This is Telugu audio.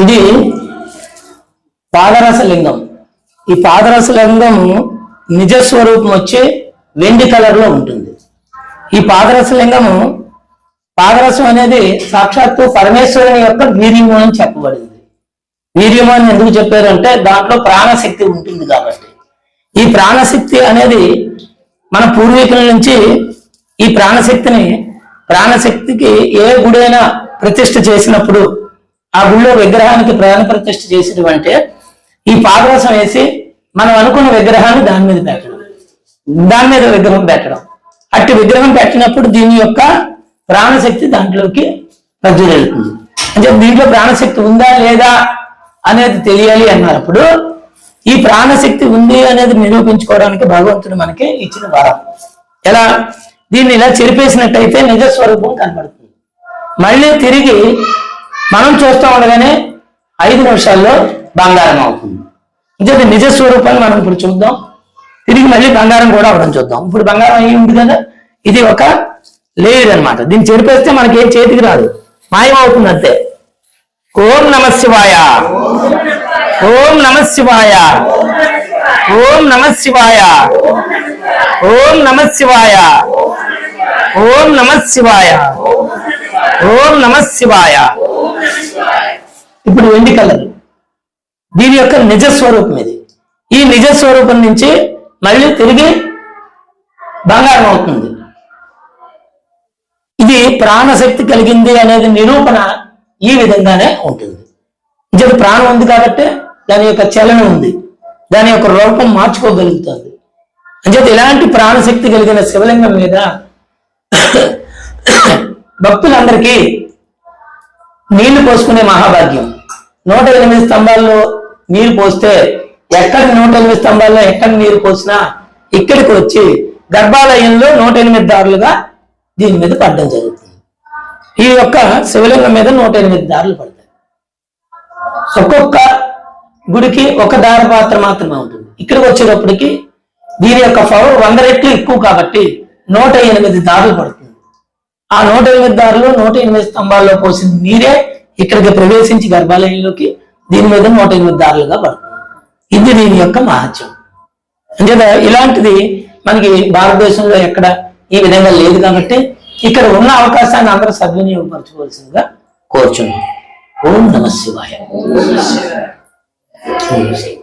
ఇది పాదరస లింగం ఈ పాదరస లింగం నిజస్వరూపం వచ్చి వెండి కలర్లో ఉంటుంది. ఈ పాదరస లింగము పాదరసం అనేది సాక్షాత్తు పరమేశ్వరుని యొక్క వీర్యము అని చెప్పబడింది. వీర్యము అని ఎందుకు చెప్పారంటే దాంట్లో ప్రాణశక్తి ఉంటుంది కాబట్టి. ఈ ప్రాణశక్తి అనేది మన పూర్వీకుల నుంచి ఈ ప్రాణశక్తిని ప్రాణశక్తికి ఏ గుడైనా ప్రతిష్ఠ చేసినప్పుడు ఆ గుళ్ళో విగ్రహానికి ప్రాణ ప్రతిష్ఠ చేసినవంటే ఈ పాదరసం వేసి మనం అనుకున్న విగ్రహాన్ని దాని మీద పెట్టడం. దాని మీద విగ్రహం పెట్టడం. అట్టి విగ్రహం పెట్టినప్పుడు దీని యొక్క ప్రాణశక్తి దాంట్లోకి ప్రజ్వరిల్లుతుంది అంటే దీంట్లో ప్రాణశక్తి ఉందా లేదా అనేది తెలియాలి అన్నప్పుడు ఈ ప్రాణశక్తి ఉంది అనేది నిరూపించుకోవడానికి భగవంతుడు మనకి ఇచ్చిన వరం. ఎలా? దీన్ని ఇలా చెరిపేసినట్టయితే నిజ స్వరూపం కనబడుతుంది. మళ్ళీ తిరిగి మనం చూస్తూ ఉండగానే ఐదు నిమిషాల్లో బంగారం అవుతుంది. అంటే నిజ స్వరూపాన్ని మనం ఇప్పుడు చూద్దాం. తిరిగి మళ్ళీ బంగారం కూడా అవడం చూద్దాం. ఇప్పుడు బంగారం అయ్యి ఉంది కదా? ఇది ఒక లేయర్ అనమాట దీన్ని చెరిపేస్తే మనకి ఏం చేతికి రాదు. మాయమవుతుంది అంతే. ఓం నమ శివాయ. ఓం నమ శివాయ. ఓం నమ శివాయ. ఓం నమ శివాయ. ఓం నమ శివాయ. ఓం నమ శివాయ. ఇప్పుడు వెండి కలర్. దీని యొక్క నిజ స్వరూపం ఇది. ఈ నిజ స్వరూపం నుంచి మళ్ళీ తిరిగి బంగారం అవుతుంది. ఇది ప్రాణశక్తి కలిగింది అనేది నిరూపణ ఈ విధంగానే ఉంటుంది. ఇది ప్రాణం ఉంది కాబట్టి దాని యొక్క చలనం ఉంది. దాని యొక్క రూపం మార్చుకోగలుగుతుంది అంచేత ఇలాంటి ప్రాణశక్తి కలిగిన శివలింగం మీద భక్తులందరికీ నీళ్ళు పోసుకునే మహాభాగ్యం. నూట ఎనిమిది స్తంభాల్లో నీరు పోస్తే ఎక్కడ నూట ఎనిమిది స్తంభాల్లో ఎక్కడ నీరు పోసినా ఇక్కడికి వచ్చి గర్భాలయంలో నూట ఎనిమిది దారులుగా దీని మీద పడడం జరుగుతుంది. ఈ యొక్క శివలింగం మీద నూట ఎనిమిది దారులు పడతాయి. ఒక్కొక్క గుడికి ఒక దార పాత్ర మాత్రమే ఉంటుంది. ఇక్కడికి వచ్చేటప్పటికి దీని యొక్క పవర్ వంద రెట్లు ఎక్కువ కాబట్టి నూట ఎనిమిది దారులు పడుతుంది. ఆ నూట ఎనిమిది దారులు నూట ఎనిమిది స్తంభాల్లో పోసిన నీరే ఇక్కడికి ప్రవేశించి గర్భాలయంలోకి దీని మీద నూట ఎనిమిది దారులుగా పడుతుంది. ఇది దీని యొక్క మహత్యం. అంచేత ఇలాంటిది మనకి భారతదేశంలో ఎక్కడ ఈ విధంగా లేదు కాబట్టి ఇక్కడ ఉన్న అవకాశాన్ని అందరూ సద్వినియోగపరచుకోవాల్సిందిగా కోరుచున్నాం ఓం నమ శివాయ శివాయ.